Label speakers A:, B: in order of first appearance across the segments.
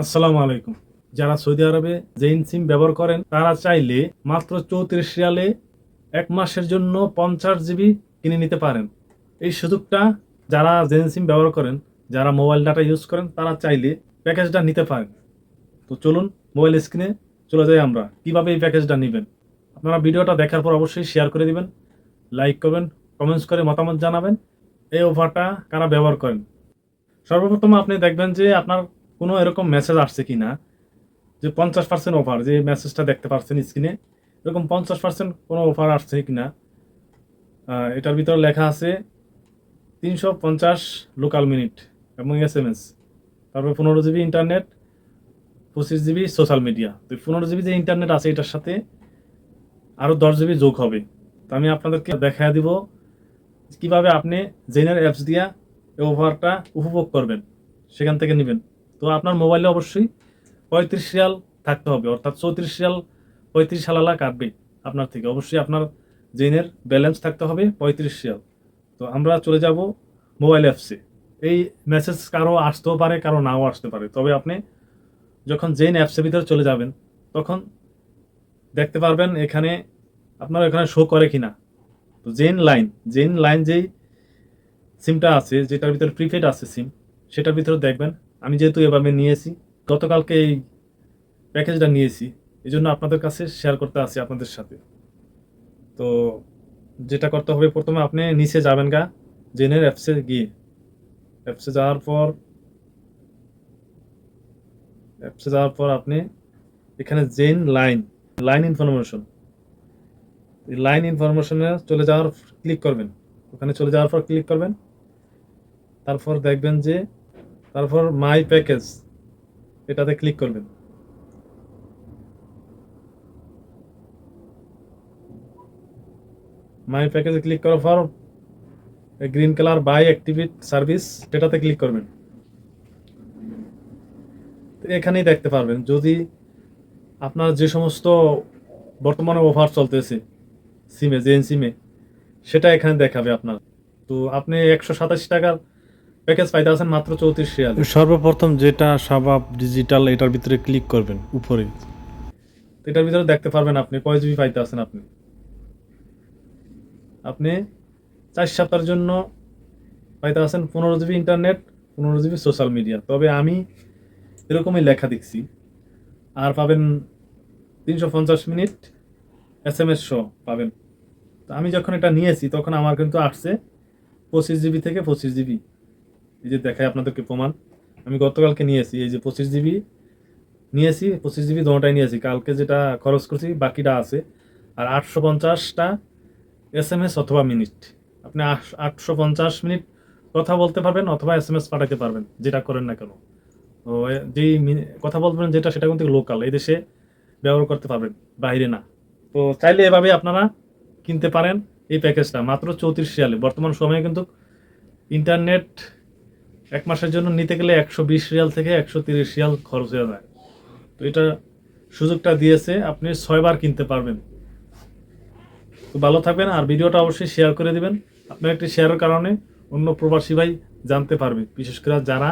A: আসসালামু আলাইকুম। যারা সৌদি আরবে জেইন সিম ব্যবহার করেন, তারা চাইলে মাত্র চৌত্রিশ রিয়ালে এক মাসের জন্য পঞ্চাশ জিবি কিনে নিতে পারেন। এই সুযোগটা যারা জেইন সিম ব্যবহার করেন, যারা মোবাইল ডাটা ইউজ করেন, তারা চাইলে প্যাকেজটা নিতে পারেন। তো চলুন, মোবাইল স্ক্রিনে চলে যাই আমরা। কীভাবে এই প্যাকেজটা নেবেন? আপনারা ভিডিওটা দেখার পর অবশ্যই শেয়ার করে দিবেন, লাইক করবেন কমেন্টস করে মতামত জানাবেন, এই অফারটা কারা ব্যবহার করেন? সর্বপ্রথম আপনি দেখবেন যে আপনার কোনো এরকম মেসেজ আসছে কি না যে পঞ্চাশ পার্সেন্ট অফার যে মেসেজটা দেখতে পাচ্ছেন স্ক্রিনে এরকম পঞ্চাশ পার্সেন্ট কোনো অফার আসছে কি না এটার ভিতরে লেখা আছে তিনশো পঞ্চাশ লোকাল মিনিট এবং এস এম এস তারপরে পনেরো জিবি ইন্টারনেট পঁচিশ জিবি সোশ্যাল মিডিয়া তো পনেরো জিবি যে ইন্টারনেট আছে, এটার সাথে আরও দশ জিবি যোগ হবে। তো আমি আপনাদেরকে দেখা দিব কীভাবে আপনি জেনের অ্যাপস দিয়া এই অফারটা উপভোগ করবেন, সেখান থেকে নেবেন। তো আপনার মোবাইলে অবশ্যই পঁয়ত্রিশ রিয়াল থাকতে হবে, অর্থাৎ চৌত্রিশ রিয়াল পঁয়ত্রিশ হালালা কাটবে আপনার থেকে। অবশ্যই আপনার জেনের ব্যালেন্স থাকতে হবে পঁয়ত্রিশ রিয়াল। তো আমরা চলে যাব মোবাইল অ্যাপসে এই মেসেজ কারও আসতেও পারে, কারও নাও আসতে পারে। তবে আপনি যখন জেন অ্যাপসের ভিতরে চলে যাবেন, তখন দেখতে পারবেন এখানে আপনার এখানে শো করে কিনা। তো জেন লাইন জেন লাইন যেই সিমটা আছে, যেটার ভিতরে প্রিপেড আছে সিম সেটার ভিতরে দেখবেন আমি যেহেতু এভাবে নিয়েছি, গতকালকে এই প্যাকেজটা নিয়েছি এই জন্য আপনাদের কাছে শেয়ার করতে আসি আপনাদের সাথে। তো যেটা করতে হবে প্রথমে আপনি নিচে যাবেন গা জেনের অ্যাপসে গিয়ে। অ্যাপসে যাওয়ার পর অ্যাপসে যাওয়ার পর আপনি এখানে জেন লাইন লাইন ইনফরমেশন। এই লাইন ইনফরমেশনে চলে যাওয়ার ক্লিক করবেন। ওখানে চলে যাওয়ার পর ক্লিক করবেন। তারপর দেখবেন যে তারপর মাই প্যাকেজ এটাতে ক্লিক করবেন। মাই প্যাকেজে ক্লিক করার পর green colour buy activate service এটাতে ক্লিক করবেন। এখানেই দেখতে পারবেন, যদি আপনার যে সমস্ত বর্তমানে অফার চলতেছে সিমে জেন সিমে সেটা এখানে দেখাবে আপনার। তো আপনি একশো সাতাশি টাকার প্যাকেজ পাইতে আছেন মাত্র চৌত্রিশ রিয়াল। সর্বপ্রথম যেটা সাবাব ডিজিটাল এটার ভিতরে ক্লিক করবেন উপরে। এটার ভিতরে দেখতে পারবেন আপনি কয় জিবি পাইতে আছেন আপনি। আপনি চার সপ্তাহের জন্য পাইতে আছেন পনেরো জিবি ইন্টারনেট পনেরো জিবি সোশ্যাল মিডিয়া তবে আমি এরকমই লেখা দেখছি। আর পাবেন তিনশো পঞ্চাশ মিনিট এস এম এস শো পাবেন। তো আমি যখন এটা নিয়েছি তখন আমার কিন্তু আসছে পঁচিশ জিবি থেকে পঁচিশ জিবি এই যে দেখায় আপনাদেরকে প্রমাণ। আমি গতকালকে নিয়েছি, এই যে পঁচিশ জিবি নিয়েছি, পঁচিশ জিবি দোনোটাই নিয়েছি। কালকে যেটা খরচ করছি, বাকিটা আছে। আর আটশো পঞ্চাশটা এস এম এস অথবা মিনিট। আপনি আটশো পঞ্চাশ মিনিট কথা বলতে পারবেন অথবা এস এম এস পাঠাতে পারবেন, যেটা করেন না কেন। এ- যেই কথা বলবেন যেটা, সেটা কিন্তু লোকাল এই দেশে ব্যবহার করতে পারবেন, বাইরে না। তো চাইলে এভাবে আপনারা কিনতে পারেন এই প্যাকেজটা মাত্র চৌত্রিশ রিয়ালে। বর্তমান সময়ে কিন্তু ইন্টারনেট এক মাসের জন্য নিতে গেলে একশো বিশ রিয়াল থেকে একশো তিরিশ রিয়াল খরচ হয়ে যায়। তো এটা সুযোগটা দিয়েছে, আপনি ছয়বার কিনতে পারবেন। তো ভালো থাকবেন, আর ভিডিওটা অবশ্যই শেয়ার করে দেবেন। আপনার একটি শেয়ারের কারণে অন্য প্রবাসী ভাই জানতে পারবে, বিশেষ করে যারা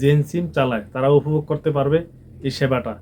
A: জেন সিম চালায় তারা উপভোগ করতে পারবে এই সেবাটা।